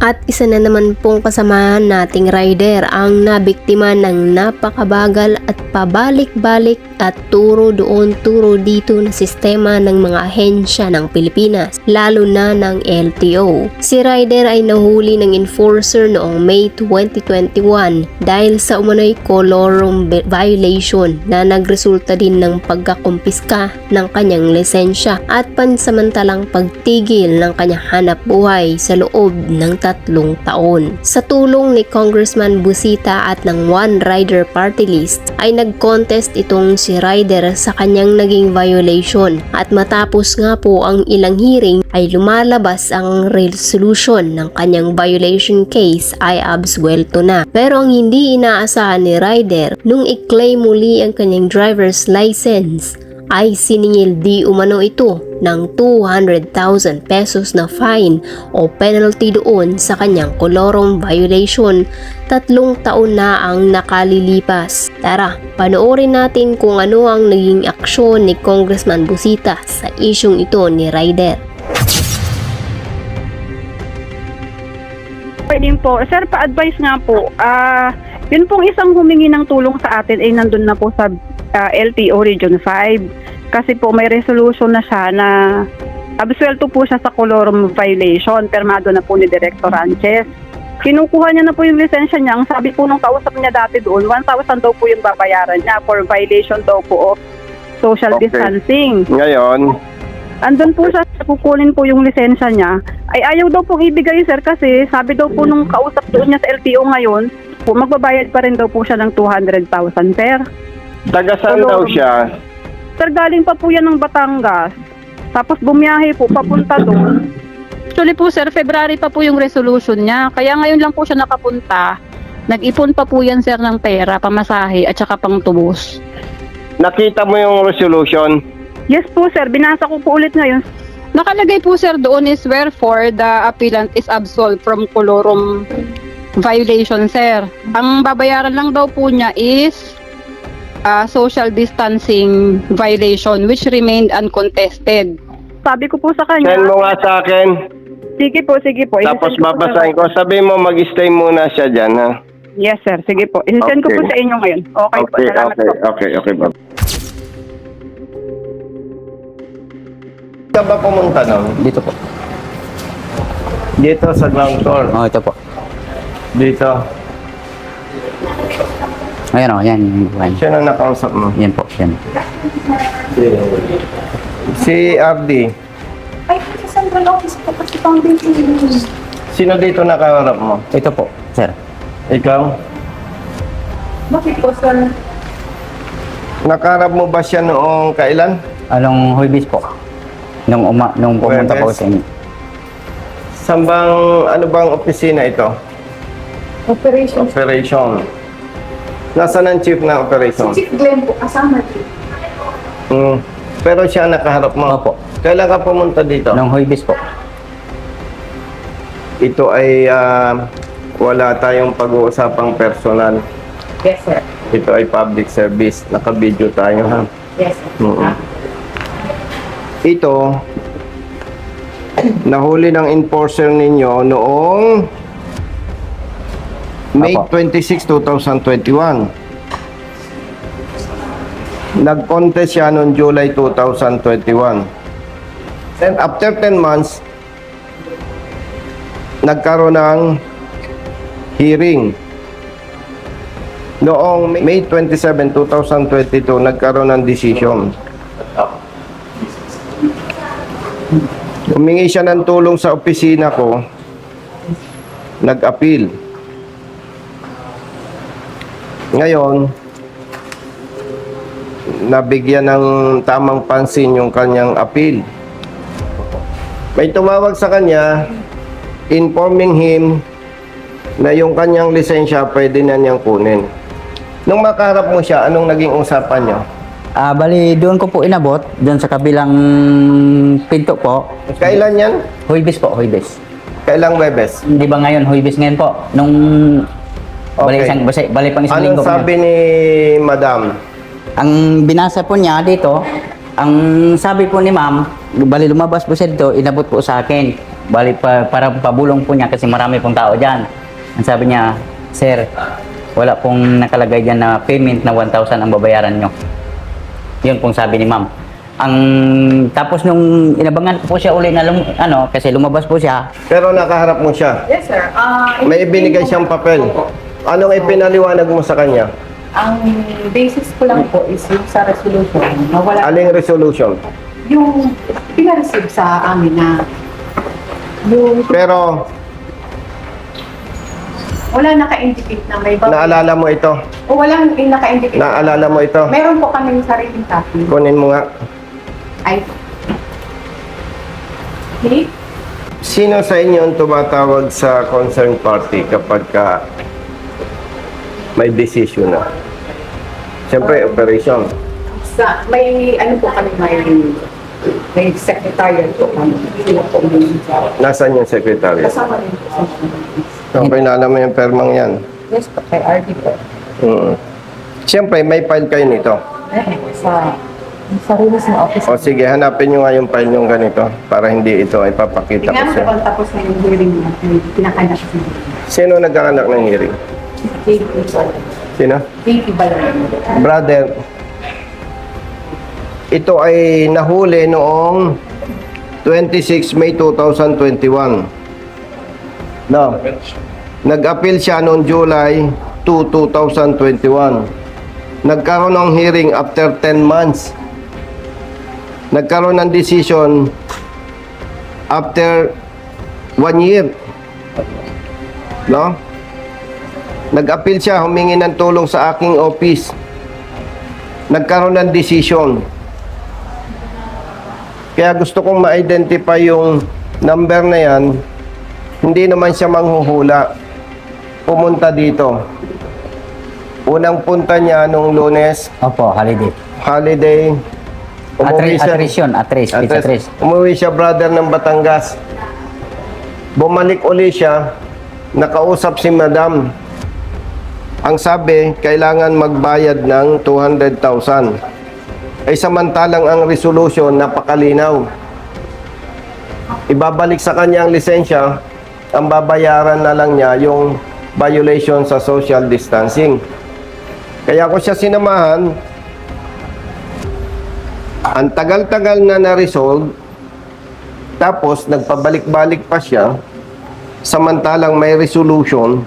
At isa na naman pong kasamahan nating rider ang nabiktima ng napakabagal at pabalik-balik at turo doon turo dito na sistema ng mga ahensya ng Pilipinas, lalo na ng LTO. Si rider ay nahuli ng enforcer noong May 2021 dahil sa umano'y colorum vi- violation na nagresulta din ng pagkakumpiska ng kanyang lisensya at pansamantalang pagtigil ng kanyang hanap buhay sa loob ng tatlong taon. Sa tulong ni Congressman Busita at ng One Rider Party List ay nag-contest itong si Rider sa kanyang naging violation at matapos nga po ang ilang hearing ay lumalabas ang resolution ng kanyang violation case ay absuelto na. Pero ang hindi inaasahan ni Rider nung i-claim muli ang kanyang driver's license ay siningil di umano ito ng 200,000 pesos na fine o penalty doon sa kanyang kolorom violation. Tatlong taon na ang nakalilipas. Tara, panoorin natin kung ano ang naging aksyon ni Congressman Busita sa isyong ito ni Ryder. Pwede po. Sir, pa-advise nga po. Ah, yun pong isang humingi ng tulong sa atin ay nandun na po sa ah, LTO Region 5. Kasi po may resolution na siya na absuelto po siya sa colorum violation. Permado na po ni Director Sanchez. Kinukuha niya na po yung lisensya niya. Ang sabi po nung kausap niya dati doon, 1,000 daw po yung babayaran niya for violation daw po of social Okay. distancing. Ngayon, Andun po siya, kukunin po yung lisensya niya. Ay ayaw daw pong ibigay sir kasi sabi daw po nung kausap doon niya sa LTO ngayon, po magbabayad pa rin daw po siya ng 200,000 sir. Taga saan daw siya? Sir, galing pa po yan ng Batangas. Tapos bumiyahe po papunta doon. Actually po sir, February pa po yung resolution niya. Kaya ngayon lang po siya nakapunta. Nag-ipon pa po yan sir ng pera, pamasahe at saka pang tubos. Nakita mo yung resolution? Yes po sir, binasa ko po ulit ngayon. Nakalagay po sir doon is wherefore the appellant is absolved from colorum violation sir. Ang babayaran lang daw po niya is ah, social distancing violation which remained uncontested. Sabi ko po sa kanya, Send mo nga sa akin. sige po, sige po. Tapos isisend ko po sa- babasahin ko. Sabi mo mag-stay muna siya dyan, ha? Yes sir, sige po. Isisend ko Okay. po sa inyo ngayon. Okay, po, Okay, salamat okay, po. okay, okay, Bob. Saan ba pumunta nun? Dito po. Dito sa ground floor. Oh, ito po. Dito. Ayan o, yan. Yung buwan. Siya na nakausap mo. Yan po, yan. Si RD. Ay, sa central office po kasi foundation yun. Sino dito nakaharap mo? Ito po, sir. Ikaw? Bakit po, sir? Nakaharap mo ba siya noong kailan? Anong Huibis po? Nung, uma, nung pumunta po sa inyo. Saan bang, ano bang opisina ito? Operation. Operation. Nasaan ang chief na operation? Si Chief Glenn po, kasama din. Mm. Pero siya ang nakaharap mo? Opo. Kailan ka pumunta dito? Nung Huibis po. Ito ay ah, wala tayong pag-uusapang personal. Yes, sir. Ito ay public service. Naka-video tayo ha. Yes, sir. Mm. Ito, nahuli ng enforcer ninyo noong May Apo. 26, 2021. Nag-contest siya noong July 2021. And after 10 months, nagkaroon ng hearing. Noong May 27, 2022, nagkaroon ng decision. Humingi siya ng tulong sa opisina ko. Nag-appeal. Ngayon, nabigyan ng tamang pansin yung kanyang appeal. May tumawag sa kanya, informing him na yung kanyang lisensya pwede na niyang kunin. Nung makaharap mo siya, anong naging usapan niyo? Ah, bali, doon ko po inabot. Doon sa kabilang pinto po. Kailan yan? Huibis po, Huibis. Kailang Webes? Di ba ngayon, Huibis ngayon po? Nung... Bali, Okay. isang, bali, bali pang isang linggo Anong po sabi ni Madam? Ang binasa po niya dito, ang sabi po ni ma'am, bali lumabas po siya dito, inabot po sa akin. Bali pa, para pabulong po niya kasi marami pong tao dyan. Ang sabi niya, Sir, wala pong nakalagay dyan na payment na 1,000 ang babayaran nyo. Yun pong sabi ni ma'am. Ang tapos nung inabangan ko po siya uli na lum, ano kasi lumabas po siya. Pero nakaharap mo siya. Yes, sir. Ah, May ibinigay siyang papel. Anong ipinaliwanag mo sa kanya? Ang basis ko lang po is yung sa resolution na wala Aling resolution? yung pinareceive sa amin na yung Pero wala naka-indicate na may babae. naalala mo ito? o walang yung naka-indicate. Naalala mo ito? Meron po kami sariling copy. Kunin mo nga. Ay. Okay? Sino sa inyo ang tumatawag sa concerned party kapag ka may decision na? Siyempre, operation. Sa, may ano po kami, may may secretariat po kami. Sila po yung Nasaan yung secretary? kasama rin po sa Okay, na alam mo yung permang yan. Yes po, kay RD po. Mm. Siyempre, may file kayo nito. Eh, sa sa rules ng office. O sige, hanapin nyo nga yung file yung ganito para hindi ito ay papakita ko Tingnan mo kung tapos na yung hearing na pinakanak Sino nagkakanak ng hearing? JP po. Sino? Balan. Brother, ito ay nahuli noong 26 May 2021. No. Nag-appeal siya noong July 2, 2021. Nagkaroon ng hearing after 10 months. Nagkaroon ng decision after 1 year. No? Nag-appeal siya, humingi ng tulong sa aking office. Nagkaroon ng decision. Kaya gusto kong ma-identify yung number na yan. Hindi naman siya manghuhula. Pumunta dito. Unang punta niya nung lunes, Opo, holiday. holiday. Atri, siya- attrition, atris, pizza atris. Atres. Umuwi siya brother ng Batangas. Bumalik uli siya. Nakausap si madam. Ang sabi, kailangan magbayad ng 200,000. Ay samantalang ang resolution napakalinaw. Ibabalik sa kanya ang lisensya, ang babayaran na lang niya yung violation sa social distancing. Kaya ko siya sinamahan, ang tagal-tagal na na-resolve, tapos nagpabalik-balik pa siya, samantalang may resolution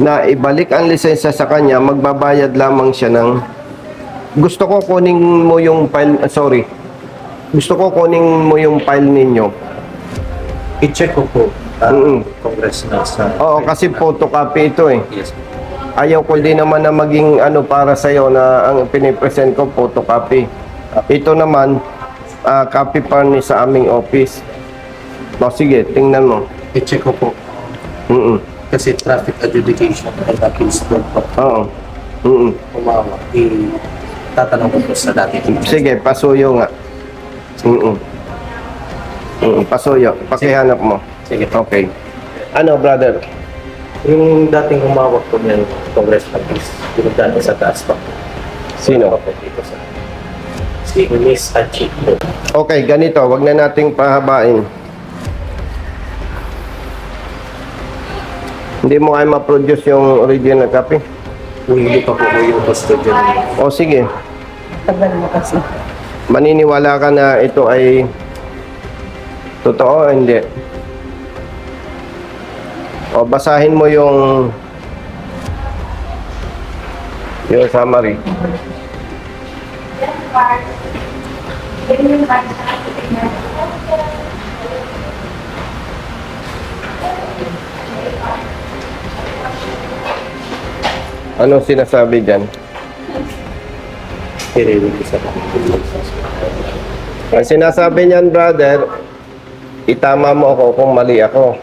na ibalik ang lisensya sa kanya, magbabayad lamang siya ng gusto ko kunin mo yung file, ah, sorry, gusto ko kunin mo yung file ninyo. I-check ko po uh. Congress na sa... Oo, kasi photocopy ito eh. Yes. Ayaw ko din naman na maging ano para sa'yo na ang pinipresent ko photocopy. Ito naman, ah, copy pa ni sa aming office. O sige, tingnan mo. I-check ko po Mm kasi traffic adjudication ay appeals doon po Oo. Mm umawa. I tatanong ko po sa dati. Sige, pasuyo nga. Mm mm Pasuyo. Pakihanap mo. Sige po. Okay. Ano, brother? Yung dating umawak po niyan, Congress appeals, yung dati sa taas pa. Sino? Po dito sa... Si Miss Achik po. Okay, ganito. Wag na nating pahabain. Hindi mo kaya ma-produce yung original copy? Hindi pa po mo yung custodian. O sige, Tagal mo kasi. maniniwala ka na ito ay totoo o hindi? O basahin mo yung yung summary. Anong sinasabi dyan? I-review ko sa Ang sinasabi niyan, brother, itama mo ako kung mali ako.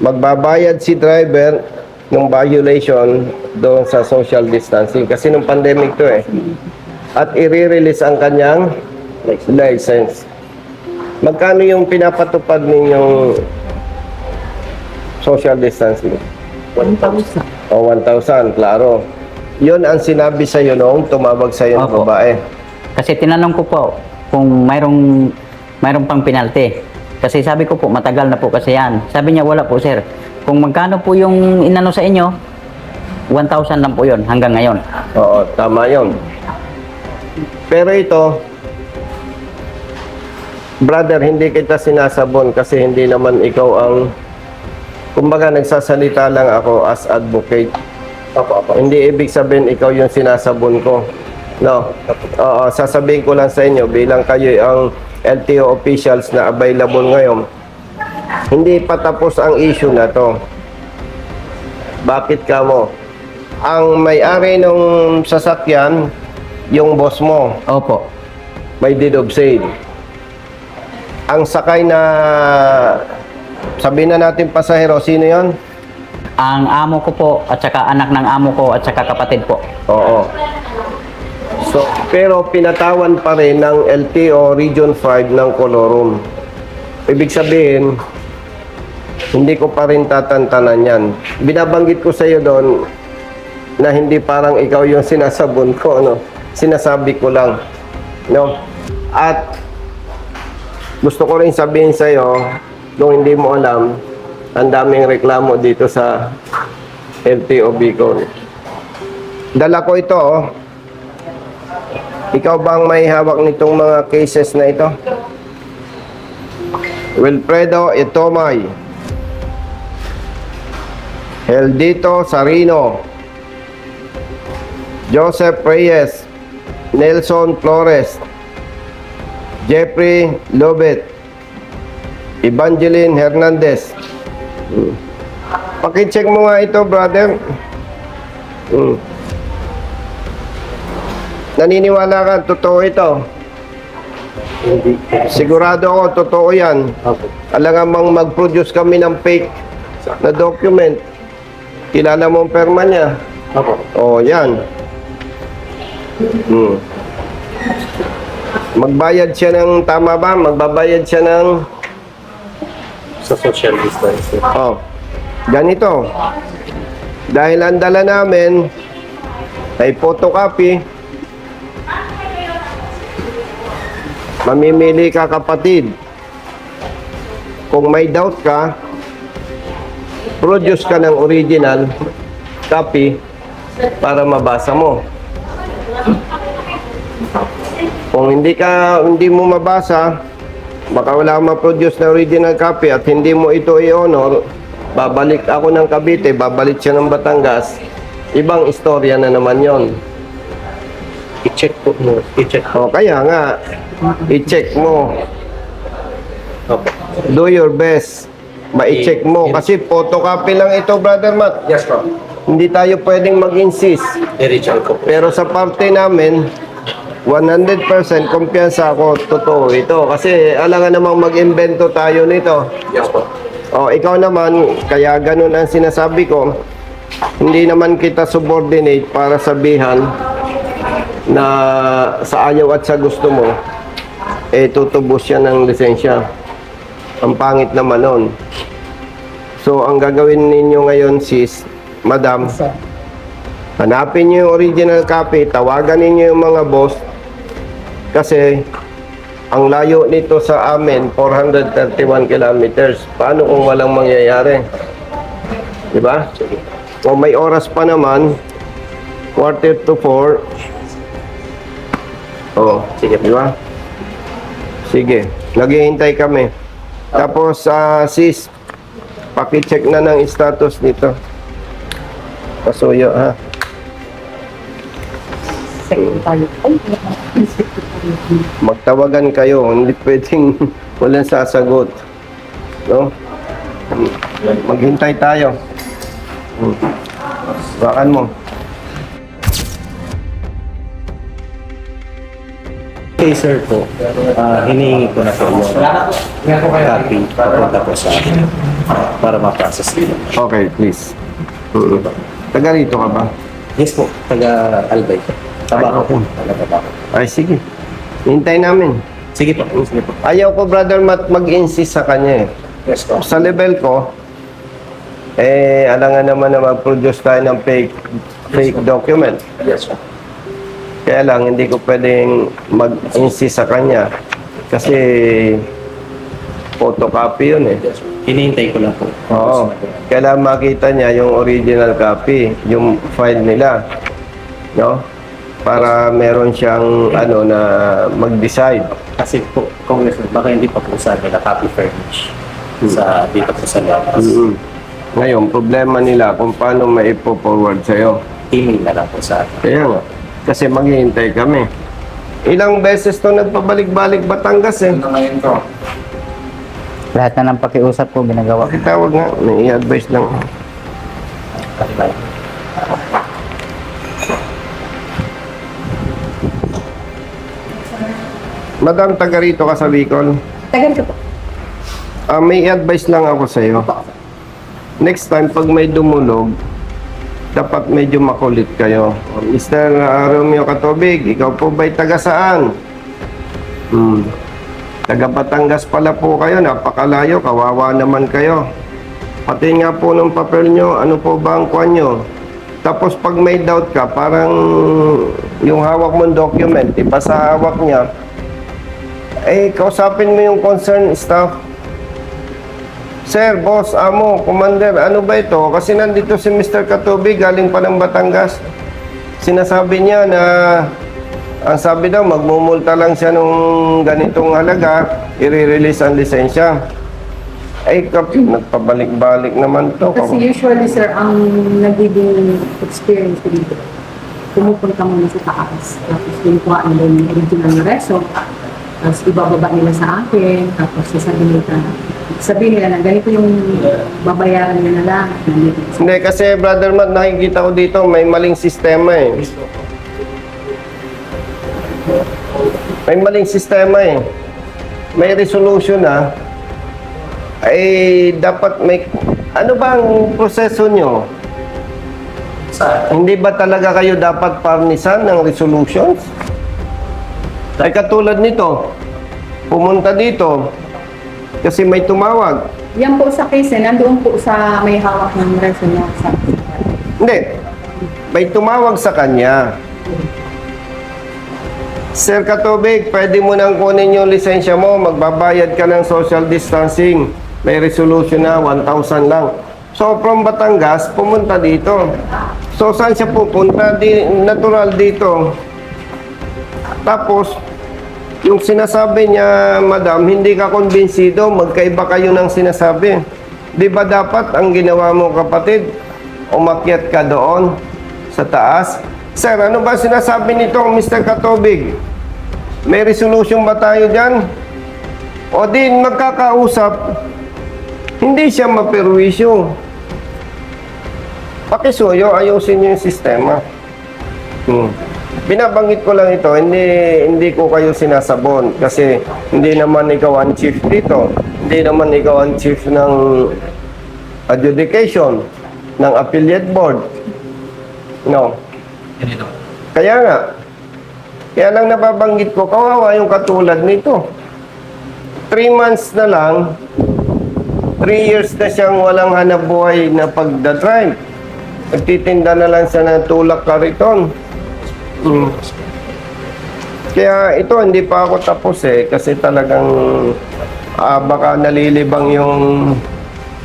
Magbabayad si driver ng violation doon sa social distancing kasi nung pandemic to eh. At i-release ang kanyang license. Magkano yung pinapatupad ninyong social distancing? 1,000. O 1,000, klaro. Yun ang sinabi sa iyo noong tumawag sa iyo ng Opo. babae. Kasi tinanong ko po kung mayroong mayroong pang penalty. Kasi sabi ko po, matagal na po kasi yan. Sabi niya, wala po sir. Kung magkano po yung inano sa inyo, 1,000 lang po yon hanggang ngayon. Oo, tama yon. Pero ito, brother, hindi kita sinasabon kasi hindi naman ikaw ang, kumbaga nagsasalita lang ako as advocate. Opo, opo. Hindi ibig sabihin ikaw yung sinasabon ko. No. Oo, sasabihin ko lang sa inyo bilang kayo ang LTO officials na available ngayon. Hindi pa tapos ang issue na to. Bakit ka mo? Ang may-ari ng sasakyan, yung boss mo, Opo. may deed of sale. Ang sakay na sabihin na natin pasahero, sino yon? Ang amo ko po, at saka anak ng amo ko, at saka kapatid po. Oo. So, pero pinatawan pa rin ng LTO Region 5 ng Colorum. Ibig sabihin, hindi ko pa rin tatantanan yan. Binabanggit ko sa iyo doon na hindi parang ikaw yung sinasabon ko, ano? Sinasabi ko lang. No? At gusto ko rin sabihin sa iyo, kung hindi mo alam, ang daming reklamo dito sa LTO Bicol. Dala ko ito, oh. Ikaw bang may hawak nitong mga cases na ito? Wilfredo Itomay. Heldito Sarino. Joseph Reyes. Nelson Flores. Jeffrey Lobet. Evangeline Hernandez. Hmm. Pakicheck mo nga ito, brother. Hmm. Naniniwala ka, totoo ito. Sigurado ako, totoo yan. Bang mag-produce kami ng fake na document. Kilala mo ang perma niya. Opo. O, yan. Hmm. Magbayad siya ng, tama ba? Magbabayad siya ng, Sa social distancing. oh, ganito. Dahil ang dala namin ay photocopy, mamimili ka kapatid. Kung may doubt ka, produce ka ng original copy para mabasa mo. Kung hindi ka hindi mo mabasa, baka wala kang ma-produce na original copy at hindi mo ito i-honor, babalik ako ng Cavite, babalik siya ng Batangas, ibang istorya na naman yon. I-check po mo. I-check. O kaya nga, i-check mo. Opo. Do your best. Ma-check mo. Kasi photocopy lang ito, Brother Matt. Yes, bro. Hindi tayo pwedeng mag-insist. I-reach ko po. Pero sa parte namin, 100% kumpiyansa ako, totoo ito. Kasi alangan namang mag-invento tayo nito. Yes, po. O, ikaw naman, kaya ganun ang sinasabi ko, hindi naman kita subordinate para sabihan na sa ayaw at sa gusto mo, eh tutubos yan ng lisensya. Ang pangit naman nun. So, ang gagawin ninyo ngayon, sis, madam, hanapin nyo yung original copy, tawagan ninyo yung mga boss, kasi ang layo nito sa amin, 431 kilometers. Paano kung walang mangyayari? Di ba? Kung may oras pa naman, quarter to four. Oh, Sige. di ba? Sige, naghihintay kami. Tapos, ah, sis, pakicheck na ng status nito. Pasuyo, ha? Secretary. Ay, magtawagan kayo, hindi pwedeng walang sasagot. No? Maghintay tayo. Hmm. Bakan mo. Okay, sir po. Ah, hinihingi ko na po yung copy papunta po sa akin para ma-process nila. Okay, please. Hmm. Taga rito ka ba? Yes po, taga Albay. Tabako. Ay, sige. Hintay namin. Sige po. Sige po. Ayaw ko, brother Matt, mag-insist sa kanya eh. Yes po. Sa level ko, eh, alangan naman na mag-produce tayo ng fake, fake document. Yes po. Kaya lang, hindi ko pwedeng mag-insist sa kanya. Kasi, photocopy yun eh. Hinihintay ko lang po. Oo. Kailangan makita niya yung original copy, yung file nila. No? Para meron siyang ano na mag-decide. Kasi po, Congressman, baka hindi pa po sa nila copy furnish sa dito po sa labas. mm Ngayon, problema nila kung paano maipo-forward sa'yo. Email na lang po sa akin. Kaya nga, kasi maghihintay kami. Ilang beses to nagpabalik-balik Batangas eh. Lahat na ng pakiusap po ginagawa. Tawag nga, may i-advise lang. Madam, taga rito ka sa Bicol. Tagal ko po. Ah, may advice lang ako sa iyo. Next time, pag may dumulog, dapat medyo makulit kayo. Mr. Romeo Katobig, ikaw po ba'y taga saan? Hmm. Taga Batangas pala po kayo, napakalayo, kawawa naman kayo. Pati nga po ng papel nyo, ano po ba ang kwan nyo? Tapos pag may doubt ka, parang yung hawak mong document, iba sa hawak niya, eh, kausapin mo yung concerned staff. Sir, boss, amo, commander, ano ba ito? Kasi nandito si Mr. Katubi, galing pa ng Batangas. Sinasabi niya na, ang sabi daw, magmumulta lang siya nung ganitong halaga, i-release ang lisensya. Ay, kap, nagpabalik-balik naman to. Kasi usually, sir, ang nagiging experience dito, pumupunta muna sa taas. Tapos kinukuha nila yung original na reso. Tapos ibababa nila sa akin. Tapos sasabihin nila, sabihin nila na ganito yung babayaran nila na lang. Nandito. Hindi, kasi brother Matt, nakikita ko dito, may maling sistema eh. May maling sistema eh. May resolution ah. Ay, dapat may... Ano ba ang proseso nyo? Hindi ba talaga kayo dapat parnisan ng resolutions? Ay katulad nito, pumunta dito kasi may tumawag. Yan po sa case, eh, nandoon po sa may hawak ng niya. Sa, Hindi. May tumawag sa kanya. Sir Katubig, pwede mo nang kunin yung lisensya mo. Magbabayad ka ng social distancing. May resolution na 1,000 lang. So, from Batangas, pumunta dito. So, saan siya pupunta? Di, natural dito. Tapos, yung sinasabi niya, madam, hindi ka konbinsido, magkaiba kayo ng sinasabi. Di ba dapat ang ginawa mo kapatid, umakyat ka doon sa taas? Sir, ano ba sinasabi nito, Mr. Katobig? May resolution ba tayo dyan? O din, magkakausap, hindi siya maperwisyo. Pakisuyo, ayusin niyo yung sistema. Hmm. Binabanggit ko lang ito, hindi hindi ko kayo sinasabon kasi hindi naman ikaw ang chief dito. Hindi naman ikaw ang chief ng adjudication ng affiliate board. No. Kaya nga, kaya lang nababanggit ko, kawawa yung katulad nito. Three months na lang, three years na siyang walang hanap buhay na pagdadrive. Nagtitinda na lang siya ng tulak kariton. Mm. Kaya ito, hindi pa ako tapos eh. Kasi talagang ah, baka nalilibang yung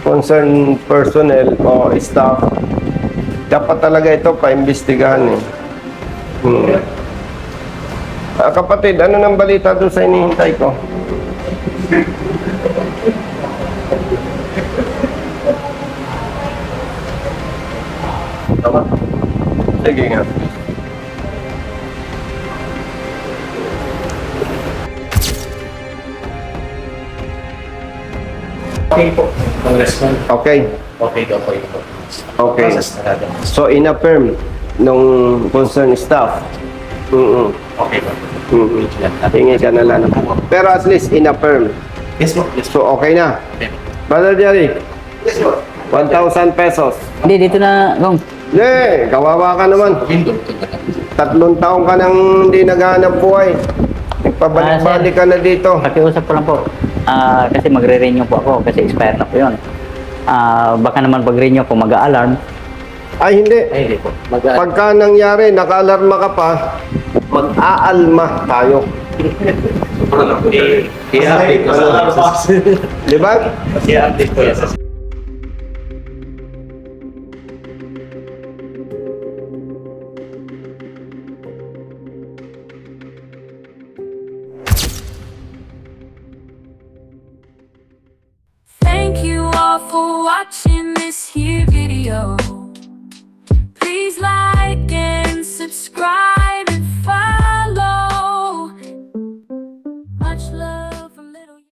concerned personnel o staff. Dapat talaga ito paimbestigahan eh. Hmm. Ah, kapatid, ano nang balita doon sa inihintay ko? Sige nga. Okay po, Congressman. Okay. Okay daw po ito. Okay. Process na natin. So, in-affirm nung concerned staff. Mm-mm. Okay po. Mm-mm. Hingi ka na lang. Pero at least in-affirm. Yes po. Yes po. So, okay na. Okay. Brother Jerry. 1,000 pesos. Hindi, dito na, Gong. Eh, kawawa ka naman. Tatlong taong ka nang hindi naghahanap buhay. Nagpabalik-balik ka na dito. Pakiusap ko lang po. Ah, kasi magre-renew po ako kasi expired na po yun. Ah, baka naman pag-renew po mag-alarm. Ay, hindi. Ay, hindi po. Mag- Pagka nangyari, naka-alarma ka pa, mag-aalma tayo. I- I-update ko sa Di ba? I-update ko yan sa